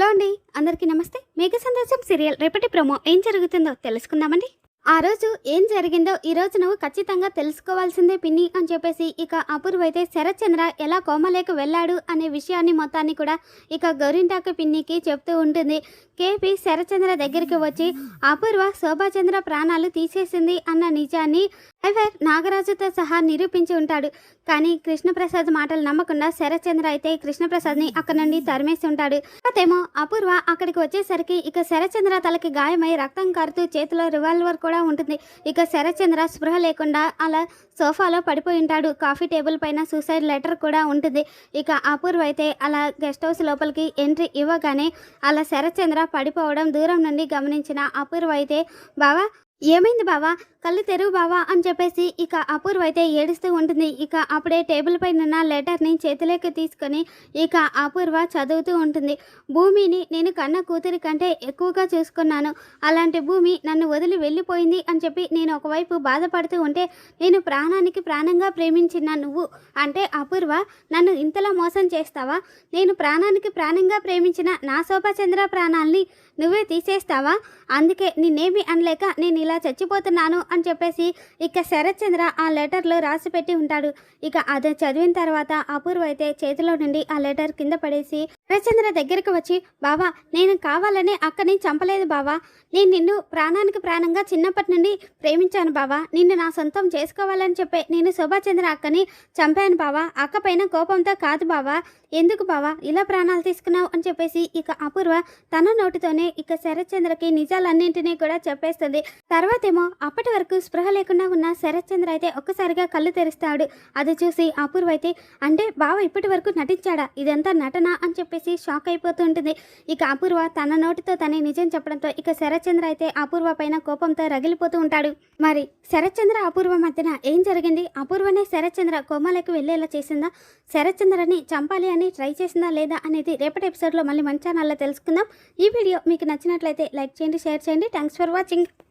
Hello అండి అందరికీ నమస్తే. మేఘ సందేశం సీరియల్ రేపటి ప్రోమో ఏం జరుగుతుందో తెలుసుకుందామండి. ఆ రోజు ఏం జరిగిందో ఈ రోజు నువ్వు ఖచ్చితంగా తెలుసుకోవాల్సిందే పిన్ని అని చెప్పేసి ఇక అపూర్వ అయితే శరత్చంద్ర ఎలా కోమలేకు వెళ్ళాడు అనే విషయాన్ని మొత్తాన్ని కూడా ఇక గౌరింటాకు పిన్నికి చెప్తూ ఉంటుంది. కేపీ శరత్చంద్ర దగ్గరికి వచ్చి అపూర్వ శోభాచంద్ర ప్రాణాలు తీసేసింది అన్న నిజాన్ని డ్రైవర్ నాగరాజుతో సహా నిరూపించి ఉంటాడు. కానీ కృష్ణప్రసాద్ మాటలు నమ్మకుండా శరత్చంద్ర అయితే కృష్ణప్రసాద్ని అక్కడ నుండి తరిమేసి ఉంటాడు. అతేమో అపూర్వ అక్కడికి వచ్చేసరికి ఇక శరత్చంద్ర తలకి గాయమై రక్తం కారుతూ చేతిలో రివాల్వర్ కూడా ఉంటుంది. ఇక శరత్చంద్ర స్పృహ లేకుండా అలా సోఫాలో పడిపోయి ఉంటాడు. కాఫీ టేబుల్ పైన సూసైడ్ లెటర్ కూడా ఉంటుంది. ఇక అపూర్వ అయితే అలా గెస్ట్ హౌస్ లోపలికి ఎంట్రీ ఇవ్వగానే అలా శరత్చంద్ర పడిపోవడం దూరం నుండి గమనించిన అపూర్వ అయితే బావా ఏమైంది బావా? కళ్ళు తెరువు బావా అని చెప్పేసి ఇక అపూర్వ అయితే ఏడుస్తూ ఉంటుంది. ఇక అప్పుడే టేబుల్ పైన ఉన్న లెటర్ని చేతిలోకి తీసుకొని ఇక అపూర్వ చదువుతూ ఉంటుంది. భూమిని నేను కన్న కూతురి కంటే ఎక్కువగా చూసుకున్నాను. అలాంటి భూమి నన్ను వదిలి వెళ్ళిపోయింది అని చెప్పి నేను ఒకవైపు బాధపడుతూ ఉంటే నేను ప్రాణానికి ప్రాణంగా ప్రేమించిన నువ్వు అంటే అపూర్వ నన్ను ఇంతలా మోసం చేస్తావా? నేను ప్రాణానికి ప్రాణంగా ప్రేమించిన నా శోభాచంద్ర ప్రాణాల్ని నువ్వే తీసేస్తావా? అందుకే నిన్నేమి అనలేక నేను ఇలా చచ్చిపోతున్నాను అని చెప్పేసి ఇక శరత్ చంద్ర ఆ లెటర్లో రాసి పెట్టి ఉంటాడు. ఇక అది చదివిన తర్వాత అపూర్వ అయితే చేతిలో నుండి ఆ లెటర్ కింద పడేసి శరత్చంద్ర దగ్గరికి వచ్చి బావా నేను కావాలనే అక్కని చంపలేదు బావా. నేను నిన్ను ప్రాణానికి ప్రాణంగా చిన్నప్పటి నుండి ప్రేమించాను బావా. నిన్ను నా సొంతం చేసుకోవాలని చెప్పే నేను శోభాచంద్ర అక్కని చంపాను బావా. అక్క పైన కోపంతో కాదు బావా. ఎందుకు బావా? ఇలా ప్రాణాలు తీసుకున్నావు అని చెప్పేసి ఇక అపూర్వ తన నోటితోనే ఇక శరత్చంద్రకి నిజాలన్నింటినీ కూడా చెప్పేస్తుంది. తర్వాతేమో అప్పటి వరకు స్పృహ లేకుండా ఉన్న శరత్చంద్ర అయితే ఒక్కసారిగా కళ్ళు తెరుస్తాడు. అది చూసి అపూర్వ అయితే అంటే బావ ఇప్పటి వరకు నటించాడా? ఇదంతా నటన? అని చెప్పేసి షాక్ అయిపోతూ ఉంటుంది. ఇక అపూర్వ తన నోటితో తనే నిజం చెప్పడంతో ఇక శరత్చంద్ర అయితే అపూర్వ పైన కోపంతో రగిలిపోతూ ఉంటాడు. మరి శరత్చంద్ర అపూర్వ మధ్యన ఏం జరిగింది? అపూర్వనే శరత్చంద్ర కోమలకు వెళ్ళేలా చేసిందా? శరత్చంద్రని చంపాలి అని ట్రై చేసిందా లేదా అనేది రేపటి ఎపిసోడ్లో మళ్ళీ మన ఛానల్లో తెలుసుకుందాం. ఈ వీడియో మీకు నచ్చినట్లయితే లైక్ చేయండి షేర్ చేయండి. Thanks for watching.